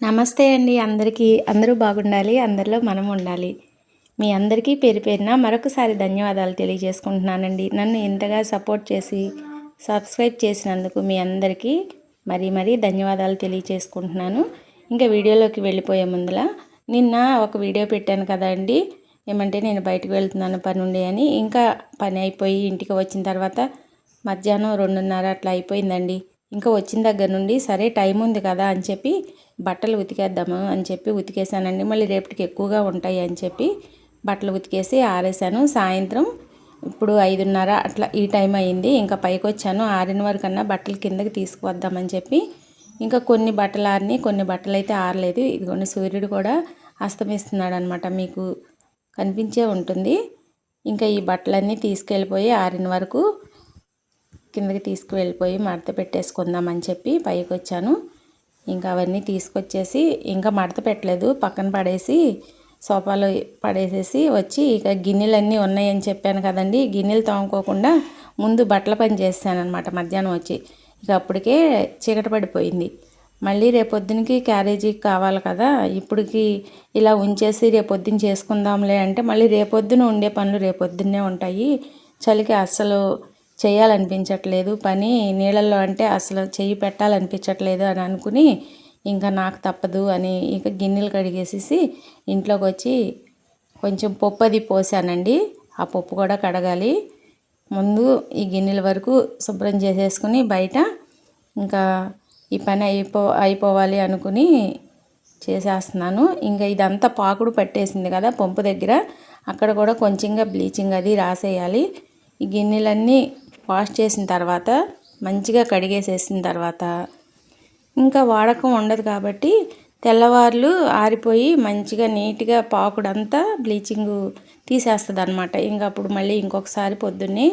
నమస్తే అండి అందరికీ. అందరూ బాగుండాలి అందరిలో మనం ఉండాలి. మీ అందరికీ పేరు పేరున మరొకసారి ధన్యవాదాలు తెలియజేసుకుంటున్నానండి. నన్ను ఇంతగా సపోర్ట్ చేసి సబ్స్క్రైబ్ చేసినందుకు మీ అందరికీ మరీ మరీ ధన్యవాదాలు తెలియజేసుకుంటున్నాను. ఇంకా వీడియోలోకి వెళ్ళిపోయే ముందుల నిన్న ఒక వీడియో పెట్టాను కదా అండి. ఏమంటే నేను బయటకు వెళ్తున్నాను పని ఉండి అని. ఇంకా పని అయిపోయి ఇంటికి వచ్చిన తర్వాత మధ్యాహ్నం రెండున్నర అట్లా అయిపోయిందండి. ఇంకా వచ్చిన దగ్గర నుండి సరే టైం ఉంది కదా అని చెప్పి బట్టలు ఉతికేద్దాము అని చెప్పి ఉతికేసానండి. మళ్ళీ రేపటికి ఎక్కువగా ఉంటాయి అని చెప్పి బట్టలు ఉతికేసి ఆరేసాను. సాయంత్రం ఇప్పుడు ఐదున్నర అట్లా ఈ టైం అయింది. ఇంకా పైకి వచ్చాను. ఆరిన వరకన్నా బట్టలు కిందకి తీసుకువద్దామని చెప్పి ఇంకా కొన్ని బట్టలు ఆరిని కొన్ని బట్టలు అయితే ఆరలేదు. ఇదిగోండి సూర్యుడు కూడా అస్తమిస్తున్నాడు అనమాట మీకు కనిపించే ఉంటుంది. ఇంకా ఈ బట్టలన్నీ తీసుకెళ్ళిపోయి ఆరిన వరకు కిందకి తీసుకువెళ్ళిపోయి మడత పెట్టేసుకుందామని చెప్పి పైకి వచ్చాను ఇంకా అవన్నీ తీసుకొచ్చేసి ఇంకా మడత పెట్టలేదు. పక్కన పడేసి సోఫాలో పడేసేసి వచ్చి ఇక గిన్నెలన్నీ ఉన్నాయని చెప్పాను కదండి. గిన్నెలు తోముకోకుండా ముందు బట్టల పని చేస్తానమాట మధ్యాహ్నం వచ్చి. ఇక అప్పటికే చీకట పడిపోయింది. మళ్ళీ రేపొద్దునకి క్యారేజీకి కావాలి కదా. ఇప్పటికి ఇలా ఉంచేసి రేపొద్దున చేసుకుందాంలే అంటే మళ్ళీ రేపొద్దున ఉండే పనులు రేపొద్దున్నే ఉంటాయి. చలికి అస్సలు చేయాలనిపించట్లేదు. పని నీళ్ళల్లో అంటే అసలు చెయ్యి పెట్టాలనిపించట్లేదు అని అనుకుని ఇంకా నాకు తప్పదు అని ఇంకా గిన్నెలు కడిగేసేసి ఇంట్లోకి వచ్చి కొంచెం పప్పు అది పోసానండి. ఆ పప్పు కూడా కడగాలి. ముందు ఈ గిన్నెల వరకు శుభ్రం చేసేసుకుని బయట ఇంకా ఈ పని అయిపో అయిపోవాలి అనుకుని చేసేస్తున్నాను. ఇంకా ఇదంతా పాకుడు పట్టేసింది కదా పంపు దగ్గర. అక్కడ కూడా కొంచెంగా బ్లీచింగ్ అది రాసేయాలి. ఈ గిన్నెలన్నీ వాష్ చేసిన తర్వాత మంచిగా కడిగేసేసిన తర్వాత ఇంకా వాడకం ఉండదు కాబట్టి తెల్లవార్లు ఆరిపోయి మంచిగా నీట్గా పాకుడంతా బ్లీచింగ్ తీసేస్తుంది అనమాట ఇంకా అప్పుడు మళ్ళీ ఇంకొకసారి పొద్దున్నే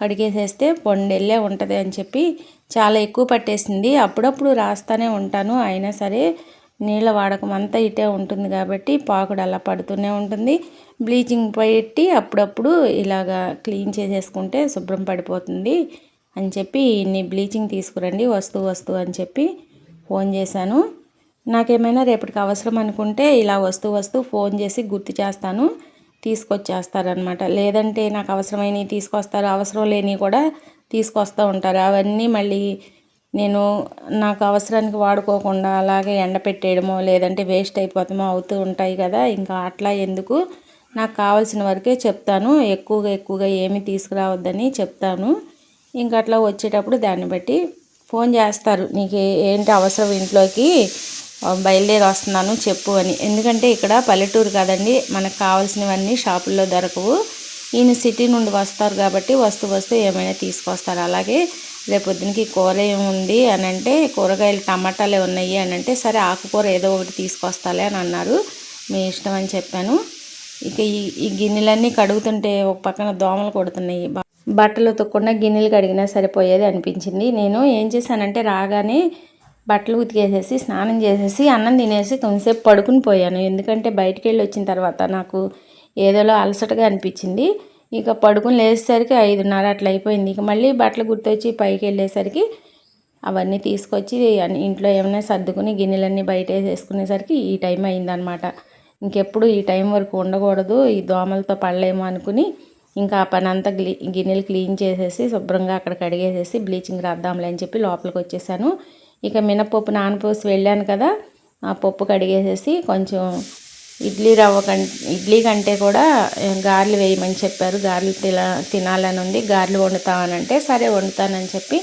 కడిగేసేస్తే పొండెళ్ళే ఉంటుంది అని చెప్పి చాలా ఎక్కువ పట్టేసింది. అప్పుడప్పుడు రాస్తూనే ఉంటాను. అయినా సరే నీళ్ళ వాడకం అంతా ఇటే ఉంటుంది కాబట్టి పాకుడు అలా పడుతూనే ఉంటుంది. బ్లీచింగ్ పెట్టి అప్పుడప్పుడు ఇలాగా క్లీన్ చేసేసుకుంటే శుభ్రం పడిపోతుంది అని చెప్పి ఇన్ని బ్లీచింగ్ తీసుకురండి వస్తు వస్తువు అని చెప్పి ఫోన్ చేశాను. నాకేమైనా రేపటికి అవసరం అనుకుంటే ఇలా వస్తూ వస్తూ ఫోన్ చేసి గుర్తు చేస్తాను తీసుకొచ్చేస్తారనమాట లేదంటే నాకు అవసరమైనవి తీసుకొస్తారు అవసరం లేనివి కూడా తీసుకొస్తూ ఉంటారు. అవన్నీ మళ్ళీ నేను నాకు అవసరానికి వాడుకోకుండా అలాగే ఎండ పెట్టేయడమో లేదంటే వేస్ట్ అయిపోతామో అవుతూ ఉంటాయి కదా ఇంకా అట్లా ఎందుకు? నాకు కావాల్సిన వరకే చెప్తాను. ఎక్కువగా ఎక్కువగా ఏమి తీసుకురావద్దని చెప్తాను. ఇంకా అట్లా వచ్చేటప్పుడు దాన్ని బట్టి ఫోన్ చేస్తారు. నీకు ఏంటి అవసరం ఇంట్లోకి? బయలుదేరి వస్తున్నాను చెప్పు అని. ఎందుకంటే ఇక్కడ పల్లెటూరు కాదండి మనకు కావాల్సినవన్నీ షాపుల్లో దొరకవు. ఈయన సిటీ నుండి వస్తారు కాబట్టి వస్తూ వస్తూ ఏమైనా తీసుకొస్తారు. అలాగే రేపొద్దునకి కూర ఏముంది అని అంటే కూరగాయలు టమాటాలే ఉన్నాయి అని అంటే సరే ఆకుకూర ఏదో ఒకటి తీసుకొస్తాలే అని అన్నారు. మీ ఇష్టం అని చెప్పాను. ఇక ఈ ఈ గిన్నెలన్నీ కడుగుతుంటే ఒక పక్కన దోమలు కొడుతున్నాయి. బట్టలు ఉతకకుండా గిన్నెలు కడిగినా సరిపోయేది అనిపించింది. నేను ఏం చేశానంటే రాగానే బట్టలు ఉతికేసేసి స్నానం చేసేసి అన్నం తినేసి కొంతసేపు పడుకుని పోయాను. ఎందుకంటే బయటికి వెళ్ళి వచ్చిన తర్వాత నాకు ఏదోలో అలసటగా అనిపించింది. ఇక పడుకుని లేచేసరికి ఐదున్నర అట్లా అయిపోయింది. ఇక మళ్ళీ బట్టలు గుర్తొచ్చి పైకి వెళ్ళేసరికి అవన్నీ తీసుకొచ్చి ఇంట్లో ఏమైనా సర్దుకుని గిన్నెలన్నీ బయట వేసేసుకునేసరికి ఈ టైం అయిందనమాట. ఇంకెప్పుడు ఈ టైం వరకు ఉండకూడదు ఈ దోమలతో పడలేము అనుకుని ఇంకా ఆ పని అంతా గ్లీ గిన్నెలు క్లీన్ చేసేసి శుభ్రంగా అక్కడ కడిగేసేసి బ్లీచింగ్ రాద్దాంలే అని చెప్పి లోపలికి వచ్చేసాను. ఇక మినపప్పు నానపోసి వెళ్ళాను కదా ఆ పప్పు కడిగేసేసి కొంచెం ఇడ్లీ రవ్వ కం ఇడ్లీ కంటే కూడా గారెలు వేయమని చెప్పారు. గారెలు తిన తినాలని ఉంది. గారెలు వండుతామనంటే సరే వండుతానని చెప్పి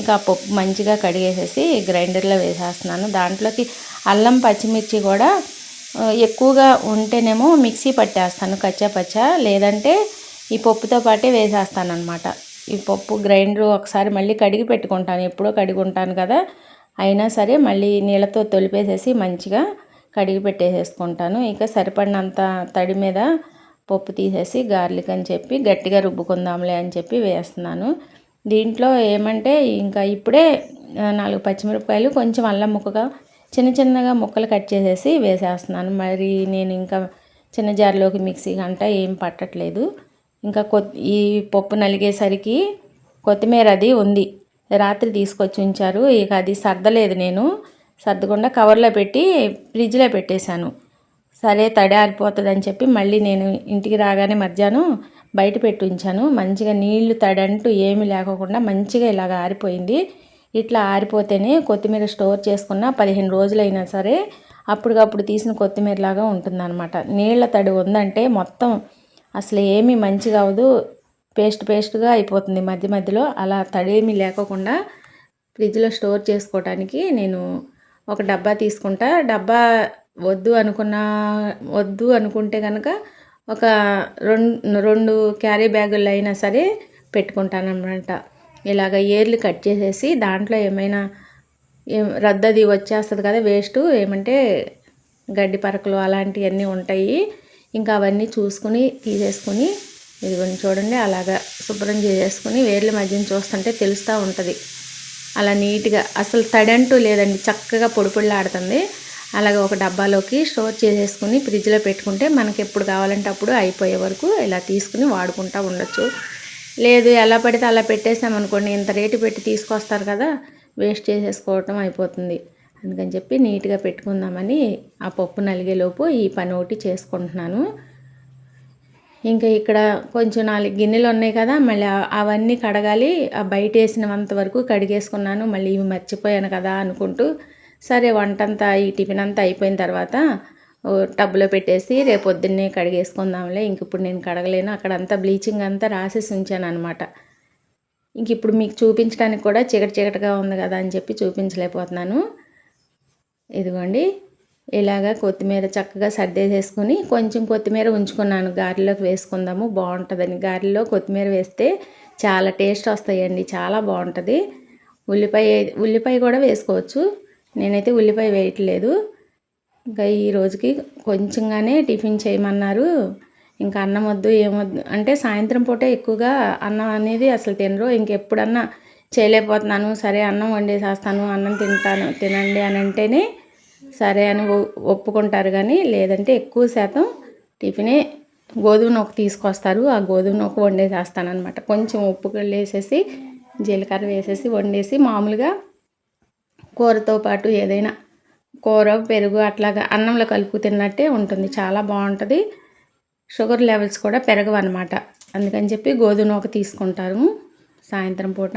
ఇక ఆ పప్పు మంచిగా కడిగేసేసి గ్రైండర్లో వేసేస్తున్నాను. దాంట్లోకి అల్లం పచ్చిమిర్చి కూడా ఎక్కువగా ఉంటేనేమో మిక్సీ పట్టేస్తాను కచ్చా పచ్చా. లేదంటే ఈ పప్పుతో పాటే వేసేస్తాను అనమాట ఈ పప్పు గ్రైండర్ ఒకసారి మళ్ళీ కడిగి పెట్టుకుంటాను. ఎప్పుడో కడిగి ఉంటాను కదా. అయినా సరే మళ్ళీ నీళ్ళతో తొలిపేసేసి మంచిగా కడిగి పెట్టేసేసుకుంటాను. ఇక సరిపడినంత తడి మీద పప్పు తీసేసి గార్లిక్ అని చెప్పి గట్టిగా రుబ్బుకుందాంలే అని చెప్పి వేస్తున్నాను. దీంట్లో ఏమంటే ఇంకా ఇప్పుడే నాలుగు పచ్చిమిరపకాయలు కొంచెం అల్లం ముక్కగా చిన్న చిన్నగా ముక్కలు కట్ చేసేసి వేసేస్తున్నాను. మరి నేను ఇంకా చిన్న జార్లోకి మిక్సీ గంట ఏం పట్టట్లేదు. ఇంకా కొత్ ఈ పప్పు నలిగేసరికి కొత్తిమీర అది ఉంది. రాత్రి తీసుకొచ్చి ఉంచారు. ఇక అది సర్దలేదు నేను. సర్దకుండా కవర్లో పెట్టి ఫ్రిడ్జ్లో పెట్టేశాను. సరే తడి ఆరిపోతుంది అని చెప్పి మళ్ళీ నేను ఇంటికి రాగానే మధ్యాహ్నం బయట పెట్టి ఉంచాను. మంచిగా నీళ్ళు తడంటూ ఏమీ లేకోకుండా మంచిగా ఇలాగ ఆరిపోయింది. ఇట్లా ఆరిపోతేనే కొత్తిమీర స్టోర్ చేసుకున్న పదిహేను రోజులైనా సరే అప్పటికప్పుడు తీసిన కొత్తిమీర లాగా ఉంటుందన్నమాట. నీళ్ళ తడి ఉందంటే మొత్తం అసలు ఏమీ మంచిగా అవ్వదు. పేస్ట్ పేస్ట్గా అయిపోతుంది మధ్య మధ్యలో. అలా తడేమీ లేకోకుండా ఫ్రిడ్జ్లో స్టోర్ చేసుకోవడానికి నేను ఒక డబ్బా తీసుకుంటా. డబ్బా వద్దు అనుకున్న వద్దు అనుకుంటే కనుక ఒక రెండు రెండు క్యారీ బ్యాగులు అయినా సరే పెట్టుకుంటాను ఇలాగ ఏర్లు కట్ చేసేసి దాంట్లో ఏమైనా రద్దది వచ్చేస్తుంది కదా వేస్ట్ ఏమంటే గడ్డి పరకలు అలాంటివన్నీ ఉంటాయి. ఇంకా అవన్నీ చూసుకుని తీసేసుకుని ఇదిగోండి చూడండి అలాగా శుభ్రం చేసేసుకుని వేర్ల మధ్యన చూస్తుంటే తెలుస్తూ ఉంటుంది. అలా నీట్గా అసలు తడంటూ లేదండి. చక్కగా పొడి పొడిలాడుతుంది. అలాగే ఒక డబ్బాలోకి స్టోర్ చేసేసుకుని ఫ్రిడ్జ్లో పెట్టుకుంటే మనకి ఎప్పుడు కావాలంటే అప్పుడు అయిపోయే వరకు ఇలా తీసుకుని వాడుకుంటూ ఉండొచ్చు. లేదు ఎలా పడితే అలా పెట్టేసామనుకోండి ఇంత రేటు పెట్టి తీసుకొస్తారు కదా వేస్ట్ చేసేసుకోవటం అయిపోతుంది. అందుకని చెప్పి నీట్గా పెట్టుకుందామని ఆ పప్పు నలిగేలోపు ఈ పని ఒకటి చేసుకుంటున్నాను. ఇంకా ఇక్కడ కొంచెం నాలుగు గిన్నెలు ఉన్నాయి కదా మళ్ళీ అవన్నీ కడగాలి. ఆ బయట వేసినంత వరకు కడిగేసుకున్నాను. మళ్ళీ ఇవి మర్చిపోయాను కదా అనుకుంటూ సరే వంటంతా ఈ టిఫిన్ అంతా అయిపోయిన తర్వాత టబ్లో పెట్టేసి రేపు పొద్దున్నే కడిగేసుకుందాంలే. ఇంక ఇప్పుడు నేను కడగలేను. అక్కడంతా బ్లీచింగ్ అంతా రాసేసి ఉంచాను అనమాట ఇంక ఇప్పుడు మీకు చూపించడానికి కూడా చీకటి చీకటిగా ఉంది కదా అని చెప్పి చూపించలేకపోతున్నాను. ఇదిగోండి. ఇలాగా కొత్తిమీర చక్కగా సర్దేసేసుకుని కొంచెం కొత్తిమీర ఉంచుకున్నాను. గారెలోకి వేసుకుందాము బాగుంటుందని. గారెలో కొత్తిమీర వేస్తే చాలా టేస్ట్ వస్తాయండి చాలా బాగుంటుంది. ఉల్లిపాయ ఉల్లిపాయ కూడా వేసుకోవచ్చు. నేనైతే ఉల్లిపాయ వేయట్లేదు. ఇంకా ఈ రోజుకి కొంచెంగానే టిఫిన్ చేయమన్నారు. ఇంకా అన్నం వద్దు ఏమొద్దు అంటే సాయంత్రం పూటే ఎక్కువగా అన్నం అనేది అసలు తినరు. ఇంకెప్పుడన్నా చేయలేకపోతున్నాను. సరే అన్నం వండేసేస్తాను అన్నం తింటాను తినండి అని అంటేనే సరే అని ఒప్పుకుంటారు కానీ లేదంటే ఎక్కువ శాతం టిఫినే గోధుమ నూక తీసుకొస్తారు. ఆ గోధుమ నూక వండేసేస్తానమాట కొంచెం ఉప్పు వేసేసి జీలకర్ర వేసేసి వండేసి మామూలుగా కూరతో పాటు ఏదైనా కూర పెరుగు అట్లాగా అన్నంలో కలుపు తిన్నట్టే ఉంటుంది. చాలా బాగుంటుంది. షుగర్ లెవెల్స్ కూడా పెరగవు అనమాట అందుకని చెప్పి గోధుమ నూక తీసుకుంటారు సాయంత్రం పూట.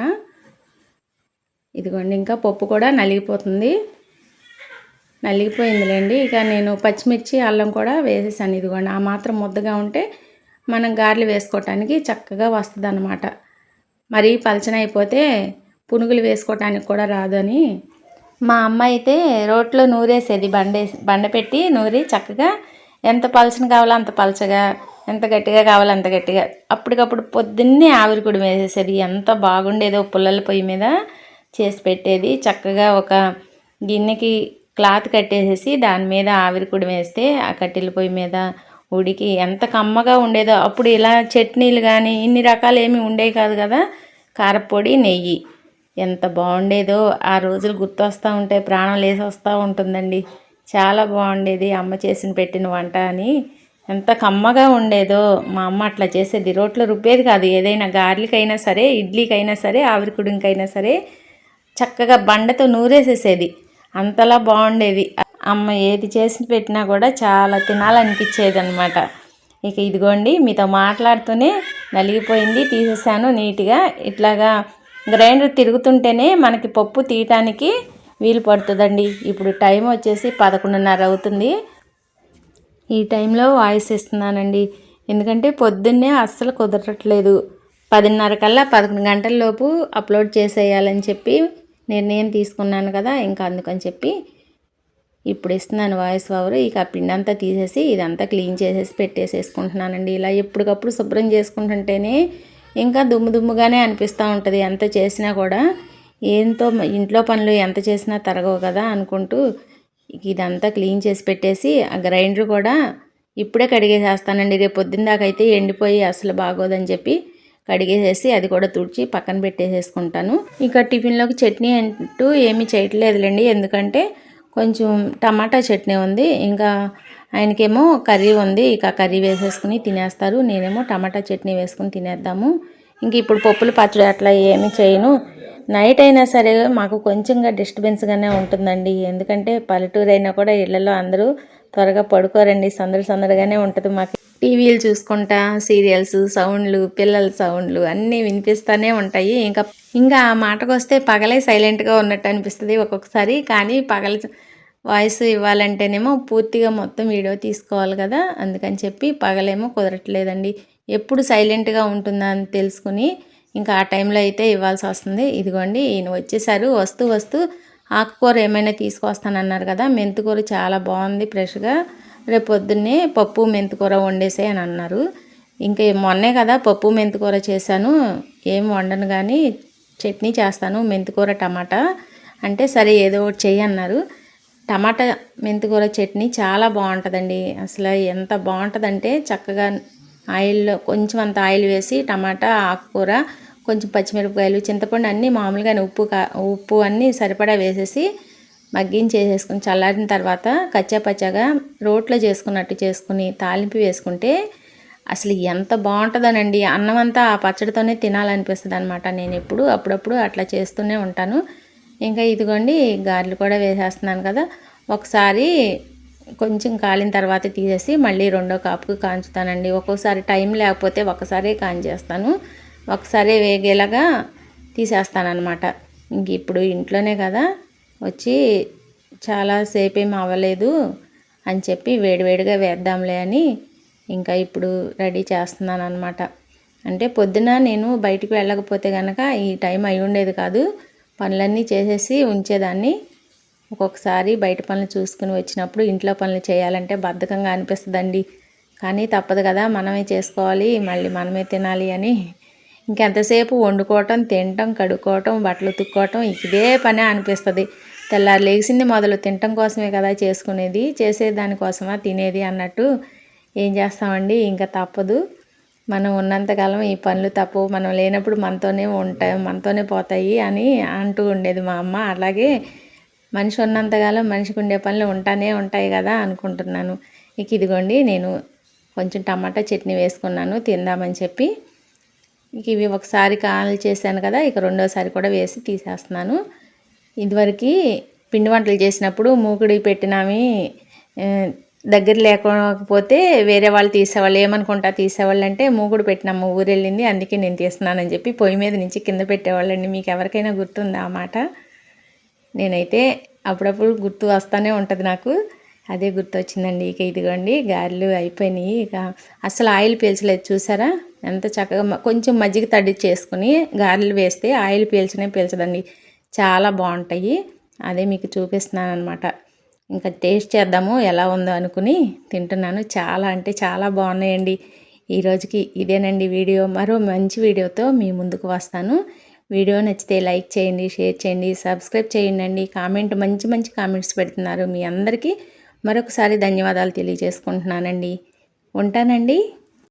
ఇదిగోండి ఇంకా పప్పు కూడా నలిగిపోతుంది. నలిగిపోయిందిలేండి. ఇక నేను పచ్చిమిర్చి అల్లం కూడా వేసేసాను ఇదిగోండి. ఆ మాత్రం ముద్దగా ఉంటే మనం గారెలు వేసుకోవటానికి చక్కగా వస్తుంది అనమాట మరీ అయిపోతే పునుగులు వేసుకోవటానికి కూడా రాదని మా అమ్మ అయితే రోట్లో నూరేసేది బండేసి బండ పెట్టి నూరి చక్కగా ఎంత పలచన కావాలో అంత పలచగా ఎంత గట్టిగా కావాలో అంత గట్టిగా. అప్పటికప్పుడు పొద్దున్నే ఆవిరి వేసేసేది. ఎంత బాగుండేదో పుల్లల పొయ్యి మీద చేసి పెట్టేది. చక్కగా ఒక గిన్నెకి క్లాత్ కట్టేసేసి దాని మీద ఆవిరికుడి వేస్తే ఆ కట్టెల పొయ్యి మీద ఉడికి ఎంత కమ్మగా ఉండేదో. అప్పుడు ఇలా చట్నీలు కానీ ఇన్ని రకాలు ఏమి ఉండేవి కాదు కదా. కారపొడి నెయ్యి. ఎంత బాగుండేదో. ఆ రోజులు గుర్తొస్తూ ఉంటే ప్రాణం లేసి వస్తూ ఉంటుందండి. చాలా బాగుండేది. అమ్మ చేసిన పెట్టిన వంట అని. ఎంత కమ్మగా ఉండేదో. మా అమ్మ అట్లా చేసేది. రోట్లో రుబ్బేది కాదు. ఏదైనా గార్లికైనా సరే ఇడ్లీకైనా సరే ఆవిరికుడికైనా సరే చక్కగా బండతో నూరేసేసేది. అంతలా బాగుండేది. అమ్మ ఏది చేసి పెట్టినా కూడా చాలా తినాలనిపించేది అనమాట ఇక ఇదిగోండి మీతో మాట్లాడుతూనే నలిగిపోయింది తీసేసాను నీట్గా. ఇట్లాగా గ్రైండర్ తిరుగుతుంటేనే మనకి పప్పు తీయటానికి వీలు పడుతుందండి. ఇప్పుడు టైం వచ్చేసి పదకొండున్నర అవుతుంది. ఈ టైంలో వాయిస్ ఇస్తున్నానండి ఎందుకంటే పొద్దున్నే అస్సలు కుదరట్లేదు. పదిన్నర కల్లా పదకొండు గంటల లోపు అప్లోడ్ చేసేయాలని చెప్పి నిర్ణయం తీసుకున్నాను కదా ఇంకా అందుకని చెప్పి ఇప్పుడు ఇస్తున్నాను వాయిస్ ఓవర్. ఇక ఆ పిండి అంతా తీసేసి ఇదంతా క్లీన్ చేసేసి పెట్టేసేసుకుంటున్నానండి. ఇలా ఎప్పటికప్పుడు శుభ్రం చేసుకుంటుంటేనే ఇంకా దుమ్ము దుమ్ముగానే అనిపిస్తూ ఉంటుంది. ఎంత చేసినా కూడా ఏంతో ఇంట్లో పనులు ఎంత చేసినా తరగవు కదా అనుకుంటూ ఇదంతా క్లీన్ చేసి పెట్టేసి ఆ గ్రైండర్ కూడా ఇప్పుడే కడిగేసేస్తానండి. రేపు పొద్దున్న దాకా అయితే ఎండిపోయి అసలు బాగోదని చెప్పి కడిగేసేసి అది కూడా తుడిచి పక్కన పెట్టేసేసుకుంటాను. ఇక టిఫిన్లోకి చట్నీ అంటూ ఏమీ చేయట్లేదులేండి. ఎందుకంటే కొంచెం టమాటా చట్నీ ఉంది. ఇంకా ఆయనకేమో కర్రీ ఉంది. ఇక కర్రీ వేసేసుకుని తినేస్తారు. నేనేమో టమాటా చట్నీ వేసుకుని తినేద్దాము. ఇంక ఇప్పుడు పప్పులు పచ్చడి అట్లా ఏమి చేయను. నైట్ అయినా సరే మాకు కొంచెంగా డిస్టర్బెన్స్గానే ఉంటుందండి. ఎందుకంటే పల్లెటూరు అయినా కూడా ఇళ్ళలో అందరూ త్వరగా పడుకోరండి. సందడి సందడిగానే ఉంటుంది మాకు. టీవీలు చూసుకుంటా సీరియల్స్ సౌండ్లు పిల్లల సౌండ్లు అన్నీ వినిపిస్తూనే ఉంటాయి. ఇంకా ఇంకా ఆ మాటకు వస్తే పగలే సైలెంట్గా ఉన్నట్టు అనిపిస్తుంది ఒక్కొక్కసారి. కానీ పగల వాయిస్ ఇవ్వాలంటేనేమో పూర్తిగా మొత్తం వీడియో తీసుకోవాలి కదా. అందుకని చెప్పి పగలేమో కుదరట్లేదండి. ఎప్పుడు సైలెంట్గా ఉంటుందా అని తెలుసుకుని ఇంకా ఆ టైంలో అయితే ఇవ్వాల్సి వస్తుంది. ఇదిగోండి ఈయన వచ్చేసారు. వస్తూ వస్తూ ఆకుకూర ఏమైనా తీసుకొస్తానన్నారు కదా మెంతికూర చాలా బాగుంది ఫ్రెష్గా. రేపు పొద్దున్నే పప్పు మెంతికూర వండేసే అని అన్నారు. ఇంకా మొన్నే కదా పప్పు మెంతికూర చేశాను. ఏం వండను కానీ చట్నీ చేస్తాను మెంతికూర టమాటా. అంటే సరే ఏదో ఒకటి చెయ్యి అన్నారు. టమాటా మెంతికూర చట్నీ చాలా బాగుంటుందండి. అసలు ఎంత బాగుంటుందంటే చక్కగా ఆయిల్లో కొంచెం అంత ఆయిల్ వేసి టమాటా ఆకుకూర కొంచెం పచ్చిమిరపకాయలు చింతపండు అన్నీ మామూలుగానే ఉప్పు కా ఉప్పు అన్నీ సరిపడా వేసేసి మగ్గించేసేసుకుని చల్లారిన తర్వాత కచ్చా పచ్చాగా రోట్లో చేసుకున్నట్టు చేసుకుని తాలింపు వేసుకుంటే అసలు ఎంత బాగుంటుందోనండి. అన్నం అంతా ఆ పచ్చడితోనే తినాలనిపిస్తుంది అనమాట నేను ఎప్పుడు అప్పుడప్పుడు అట్లా చేస్తూనే ఉంటాను. ఇంకా ఇదిగోండి గారెలు కూడా వేసేస్తున్నాను కదా. ఒకసారి కొంచెం కాలిన తర్వాత తీసేసి మళ్ళీ రెండో కాపుకు కాంచుతానండి. ఒక్కోసారి టైం లేకపోతే ఒకసారి కాంచేస్తాను. ఒకసారి వేగేలాగా తీసేస్తానమాట ఇంక ఇప్పుడు ఇంట్లోనే కదా వచ్చి చాలాసేపు ఏమి అవ్వలేదు అని చెప్పి వేడివేడిగా వేద్దాంలే అని ఇంకా ఇప్పుడు రెడీ చేస్తున్నాను అనమాట అంటే పొద్దున నేను బయటికి వెళ్ళకపోతే కనుక ఈ టైం అయి ఉండేది కాదు. పనులన్నీ చేసేసి ఉంచేదాన్ని. ఒక్కొక్కసారి బయట పనులు చూసుకుని వచ్చినప్పుడు ఇంట్లో పనులు చేయాలంటే బద్ధకంగా అనిపిస్తుందండి. కానీ తప్పదు కదా మనమే చేసుకోవాలి మళ్ళీ మనమే తినాలి అని ఇంకెంతసేపు వండుకోవటం తినటం కడుక్కోవటం బట్టలు ఉతుక్కోవటం ఇదే పనే అనిపిస్తుంది. తెల్లారు లేచింది మొదలు తినటం కోసమే కదా చేసుకునేది. చేసేదానికోసమా తినేది అన్నట్టు ఏం చేస్తామండి? ఇంకా తప్పదు. మనం ఉన్నంతకాలం ఈ పనులు తప్పు. మనం లేనప్పుడు మనతోనే ఉంటాయి మనతోనే పోతాయి అని అంటూ ఉండేది మా అమ్మ. అలాగే మనిషి ఉన్నంతకాలం మనిషికి ఉండే పనులు ఉంటానే ఉంటాయి కదా అనుకుంటున్నాను. ఇక ఇదిగోండి నేను కొంచెం టమాటా చట్నీ వేసుకున్నాను తిందామని చెప్పి ఇక ఇవి ఒకసారి కాల్ చేశాను కదా ఇక రెండోసారి కూడా వేసి తీసేస్తున్నాను. ఇదివరకు పిండి వంటలు చేసినప్పుడు మూకుడి పెట్టినామి దగ్గర లేకపోతే వేరే వాళ్ళు తీసేవాళ్ళు ఏమనుకుంటా తీసేవాళ్ళు అంటే మూకుడు పెట్టినాము ఊరు వెళ్ళింది అందుకే నేను తీస్తున్నానని చెప్పి పొయ్యి మీద నుంచి కింద పెట్టేవాళ్ళండి. మీకు ఎవరికైనా గుర్తుందా ఆ మాట? నేనైతే అప్పుడప్పుడు గుర్తు వస్తూనే ఉంటుంది నాకు. అదే గుర్తొచ్చిందండి. ఇక ఇదిగోండి గారెలు అయిపోయినాయి. ఇక అసలు ఆయిల్ పీల్చలేదు చూసారా? ఎంత చక్కగా కొంచెం మజ్జిగ తడి చేసుకుని గారెలు వేస్తే ఆయిల్ పీల్చనే పీల్చదండి. చాలా బాగుంటాయి. అదే మీకు చూపిస్తున్నాను అనమాట ఇంకా టేస్ట్ చేద్దాము ఎలా ఉందో అనుకుని తింటున్నాను. చాలా అంటే చాలా బాగున్నాయండి. ఈ రోజుకి ఇదేనండి వీడియో. మరో మంచి వీడియోతో మీ ముందుకు వస్తాను. వీడియో నచ్చితే లైక్ చేయండి షేర్ చేయండి సబ్స్క్రైబ్ చేయండి కామెంట్ మంచి మంచి కామెంట్స్ పెడుతున్నారు మీ అందరికీ. మరొకసారి ధన్యవాదాలు తెలియజేసుకుంటున్నానండి. ఉంటానండి.